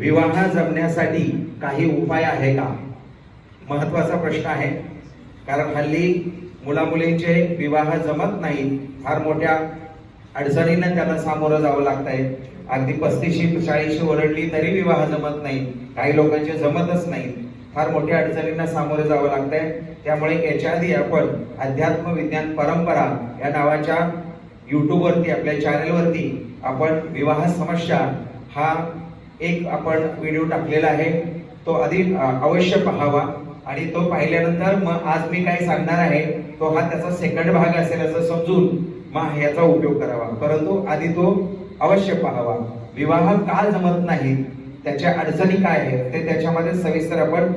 विवाह जमण्यासाठी काही उपाय आहे का? महत्त्वाचा प्रश्न आहे. कारण हल्ली मुलामुलींचे विवाह जमत नाही. फार मोठ्या अडचणींना त्यांना सामोरं जावं लागत आहे अगदी पस्तीशी चाळीशी ओरडली तरी विवाह जमत नाही. काही लोकांचे जमतच नाही. फार मोठ्या अडचणींना सामोरं जावं लागत आहे त्यामुळे याच्या आधी आपण अध्यात्म विज्ञान परंपरा या नावाच्या युट्यूबवरती आपल्या चॅनलवरती आपण विवाह समस्या हा एक आपण व्हिडिओ टाकलेला आहे. तो आधी अवश्य पाहावा. आणि तो पाहिल्यानंतर मग आज मी काय सांगणार आहे तो हा त्याचा सेकंड भाग असेल असं समजून मग ह्याचा उपयोग करावा. परंतु आधी तो अवश्य पाहावा. विवाह का जमत नाही. त्याच्या अडचणी काय आहेत ते त्याच्यामध्ये सविस्तर आपण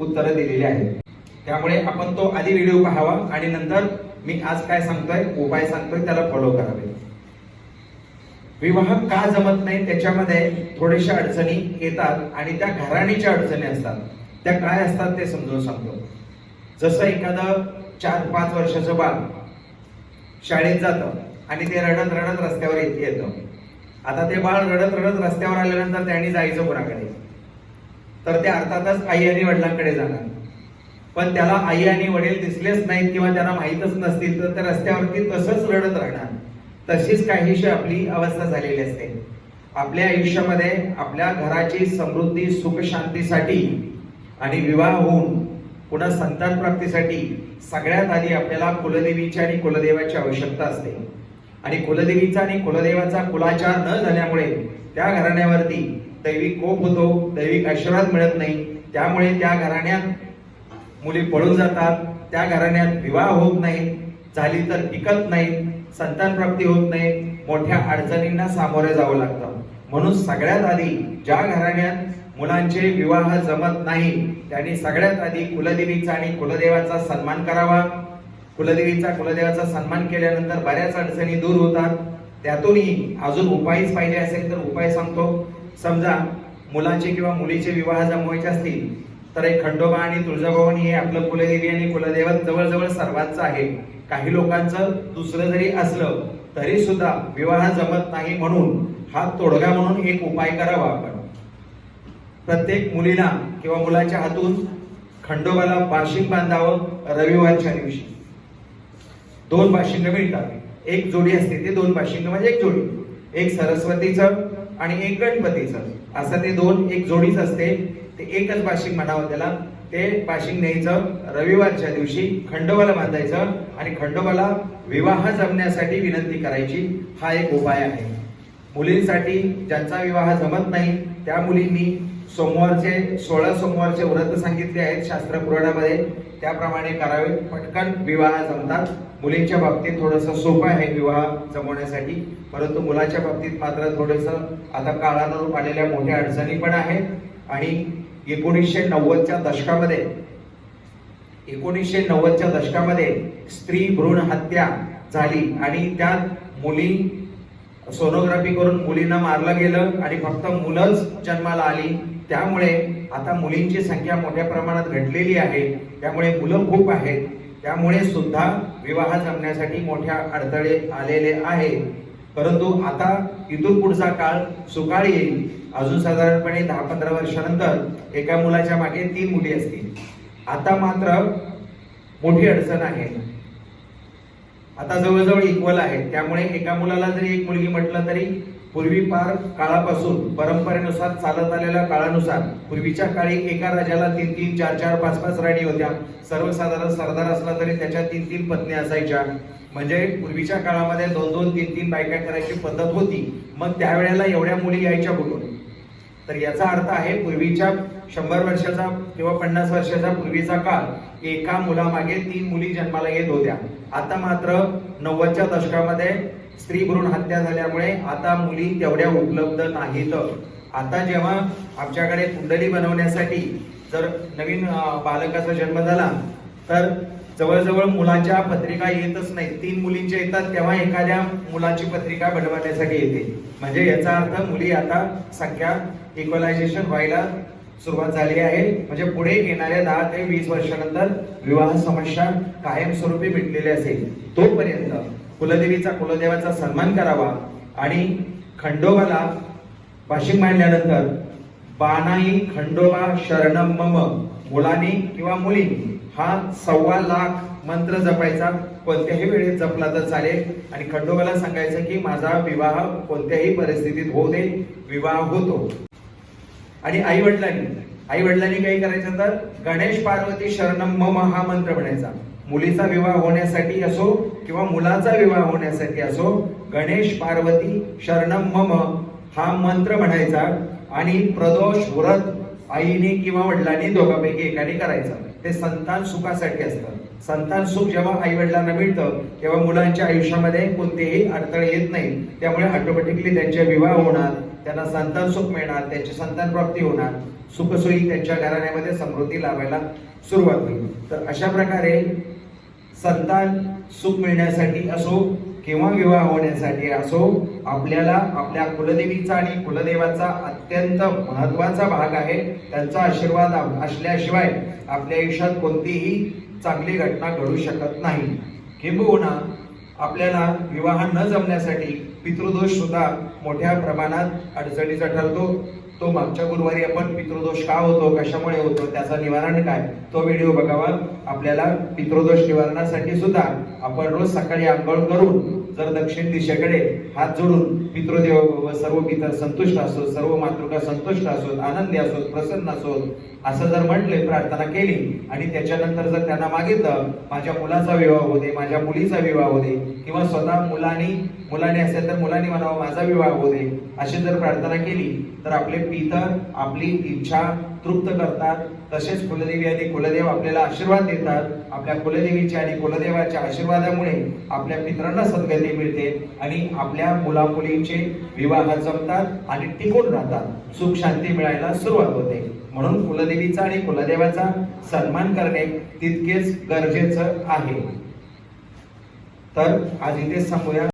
उत्तरं दिलेली आहेत. त्यामुळे आपण तो आधी व्हिडिओ पाहावा आणि नंतर मी आज काय सांगतोय उपाय सांगतोय त्याला फॉलो करावे. विवाह का जमत नाही त्याच्यामध्ये थोड्याशा अडचणी येतात आणि त्या घराणीच्या अडचणी असतात. त्या काय असतात ते समजून सांगतो. जसं एखादं चार पाच वर्षाचं बाळ शाळेत जातं आणि ते रडत रडत रस्त्यावर येत येतं. आता ते बाळ रडत रडत रस्त्यावर आल्यानंतर त्यांनी जायचं कोणाकडे? तर ते अर्थातच आई आणि वडिलांकडे जाणार. पण त्याला आई आणि वडील दिसलेच नाहीत किंवा त्यांना माहीतच नसतील तर त्या रस्त्यावरती तसंच रडत राहणार. तशीच काहीशी आपली अवस्था झालेली असते. आपल्या आयुष्यामध्ये आपल्या घराची समृद्धी सुख शांतीसाठी आणि विवाह होऊन पुन्हा संतान प्राप्तीसाठी सगळ्यात आधी आपल्याला कुलदेवीची आणि कुलदेवाची आवश्यकता असते. आणि कुलदेवीचा आणि कुलदेवाचा कुलाचार न झाल्यामुळे त्या घराण्यावरती दैविक कोप होतो दैविक आशीर्वाद मिळत नाही. त्यामुळे त्या घराण्यात मुली पळून जातात त्या घराण्यात विवाह होत नाही झाली तर टिकत नाही संतान प्राप्ती होत नाही मोठ्या अडचणींना सामोरे जावं लागतं. म्हणून सगळ्यात आधी ज्या घराण्यात मुलांचे विवाह जमत नाही त्यांनी सगळ्यात आधी कुलदेवीचा आणि कुलदेवाचा सन्मान करावा. कुलदेवीचा कुलदेवाचा सन्मान केल्यानंतर बऱ्याच अडचणी दूर होतात. त्यातूनही अजून उपायच पाहिजे असेल तर उपाय सांगतो. समजा मुलाचे किंवा मुलीचे विवाह जमवायचे असतील तर एक खंडोबा आणि तुळजाभवानी हे आपलं कुलदेवी आणि कुलदैवत जवळजवळ सर्वांचं आहे. काही लोकांचं दुसरं जरी असलं तरी सुद्धा विवाह जमत नाही म्हणून हा तोडगा म्हणून एक उपाय करावा आपण. प्रत्येक मुलीला किंवा मुलाच्या हातून खंडोबाला बाशिंग बांधावं रविवारच्या दिवशी. दोन बाशिंग मिळतात. एक जोडी असते ते दोन बाशिंग म्हणजे एक जोडी. एक सरस्वतीचं आणि एक गणपतीचं. असं ते दोन एक जोडीच असते ते एकच बाशिंग म्हणावं त्याला. ते पाशिंग न्यायचं रविवारच्या दिवशी खंडोबाला बांधायचं आणि खंडोबाला विवाह जमण्यासाठी विनंती करायची हा एक उपाय आहे. मुलींसाठी ज्यांचा विवाह जमत नाही त्या मुलींनी सोमवारचे सोळा सोमवारचे व्रत सांगितले आहेत शास्त्र पुराणामध्ये. त्याप्रमाणे करावे. पटकन विवाह जमतात. मुलींच्या बाबतीत थोडंसं सोपं आहे विवाह जमवण्यासाठी. परंतु मुलाच्या बाबतीत मात्र थोडंसं आता काळानुरूप आलेल्या मोठ्या अडचणी पण आहेत. आणि एकोणीसशे नव्वदच्या दशकामध्ये एकोणीसशे नव्वदच्या दशकामध्ये स्त्री भ्रूण हत्या झाली आणि त्यात मुली सोनोग्राफी करून मुलींना मारलं गेलं आणि फक्त मुलंच जन्माला आली. त्यामुळे आता मुलींची संख्या मोठ्या प्रमाणात घटलेली आहे. त्यामुळे मुलं खूप आहेत. त्यामुळे सुद्धा विवाह जमण्यासाठी मोठ्या अडथळे आलेले आहेत. परंतु आता इथून पुढचा काळ सुकाळ येईल. अजून साधारणपणे दहा पंधरा वर्षानंतर एका मुलाच्या मागे तीन मुली असतील. आता मात्र मोठी अडचण आहे. आता जवळजवळ इक्वल आहे. त्यामुळे एका मुलाला जरी एक मुलगी म्हटलं तरी पूर्वी फार काळापासून परंपरेनुसार चालत आलेल्या काळानुसार पूर्वीच्या काळी एका राजाला तीन तीन चार चार पाच पाच राणी होत्या. सर्वसाधारण सरदार असला तरी त्याच्या तीन तीन पत्नी असायच्या. म्हणजे पूर्वीच्या काळामध्ये दोन दोन तीन तीन बायका करायची पद्धत होती. मग त्यावेळेला एवढ्या मुली यायच्या कुठून? तर याचा अर्थ आहे पूर्वीच्या शंभर वर्षाचा किंवा पन्नास वर्षाचा पूर्वीचा काळ एका मुलामागे तीन मुली जन्माला येत होत्या. आता मात्र नव्वदच्या दशकामध्ये स्त्री भ्रूण हत्या झाल्यामुळे आता मुली तेवढ्या उपलब्ध नाहीत. आता जेव्हा आमच्याकडे कुंडली बनवण्यासाठी जर नवीन बालकाचा जन्म झाला तर जवळजवळ मुलाच्या पत्रिका येतच नाही तीन मुलींच्या येतात तेव्हा एखाद्या मुलाची पत्रिका बनवण्यासाठी येते. म्हणजे याचा अर्थ मुली आता संख्या इक्वलायझेशन व्हायला सुरुवात झाली आहे. म्हणजे पुढे येणाऱ्या दहा ते वीस वर्षानंतर विवाह समस्या कायमस्वरूपी मिटलेली असेल. तोपर्यंत कुलदेवीचा कुलदेवाचा सन्मान करावा आणि खंडोबाला भाषिक मांडल्यानंतर बानाई खंडोबा शरणम मम मुलांनी किंवा मुलींनी हा सव्वा लाख मंत्र जपायचा. कोणत्याही वेळेत जपला तर चालेल. आणि खंडोबाला सांगायचं की माझा विवाह कोणत्याही परिस्थितीत होऊ दे. विवाह होतो. आणि आई वडिलांनी आई वडिलांनी काही करायचं तर गणेश पार्वती शरणम मम हा मंत्र म्हणायचा. मुलीचा विवाह होण्यासाठी असो किंवा मुलाचा विवाह होण्यासाठी असो गणेश पार्वती शरणम मम हा मंत्र म्हणायचा आणि प्रदोष व्रत आईने किंवा वडिलांनी दोघांपैकी एकाने करायचा. ते संतान सुखासाठी असतं. संतान सुख जेव्हा आई वडिलांना मिळतं तेव्हा मुलांच्या आयुष्यामध्ये कोणतेही अडथळे येत नाही त्यामुळे ऑटोमॅटिकली त्यांचे विवाह होणार. त्यांना संतान सुख मिळणार त्यांची संतान प्राप्ती होणार सुखसोयी त्यांच्या घराण्यामध्ये समृद्धी लावायला सुरुवात होईल. तर अशा प्रकारे संतान सुख मिळण्यासाठी असो किंवा विवाह होण्यासाठी असो आपल्याला आपल्या कुलदेवीचा आणि कुलदेवाचा अत्यंत महत्त्वाचा भाग आहे. त्यांचा आशीर्वाद असल्याशिवाय आपल्या आयुष्यात कोणतीही चांगली घटना घडू शकत नाही. किंबहुना आपल्याला विवाह न जमण्यासाठी पितृदोष सुद्धा मोठ्या प्रमाणात अडचणीचा ठरतो. तो मागच्या गुरुवारी आपण पितृदोष का होतो कशामुळे होतो त्याचं निवारण काय तो व्हिडिओ बघावा. आपल्याला पितृदोष निवारणासाठी सुद्धा आपण रोज सकाळी आंघोळ करून जर दक्षिण दिशेकडे हात जोडून पितृदेव सर्व पितर संतुष्ट असोत सर्व मातृका संतुष्ट असोत आनंदी असोत प्रसन्न असोत असं जर म्हटले प्रार्थना केली आणि त्याच्यानंतर जर त्यांना मागितलं माझ्या मुलाचा विवाह होते माझ्या मुलीचा विवाह होते किंवा स्वतः मुलांनी मुलाने असेल तर मुलांनी म्हणावं माझा विवाह होऊ दे अशी जर प्रार्थना केली तर आपले पितर आपली इच्छा तृप्त करतात. तसेच कुलदेवी आणि कुलदेव आपल्याला आशीर्वाद देतात. आपल्या कुलदेवीच्या आणि कुलदेवाच्या आशीर्वादामुळे आपल्या पितरांना सद्गती मिळते आणि आपल्या मुला तुमचे विवाह जमतात आणि टिकून राहतात. सुख शांती मिळायला सुरुवात होते. म्हणून कुलदेवीचा आणि कुलदेवाचा सन्मान करणे तितकेच गरजेचं आहे. तर आज इथे सांगूया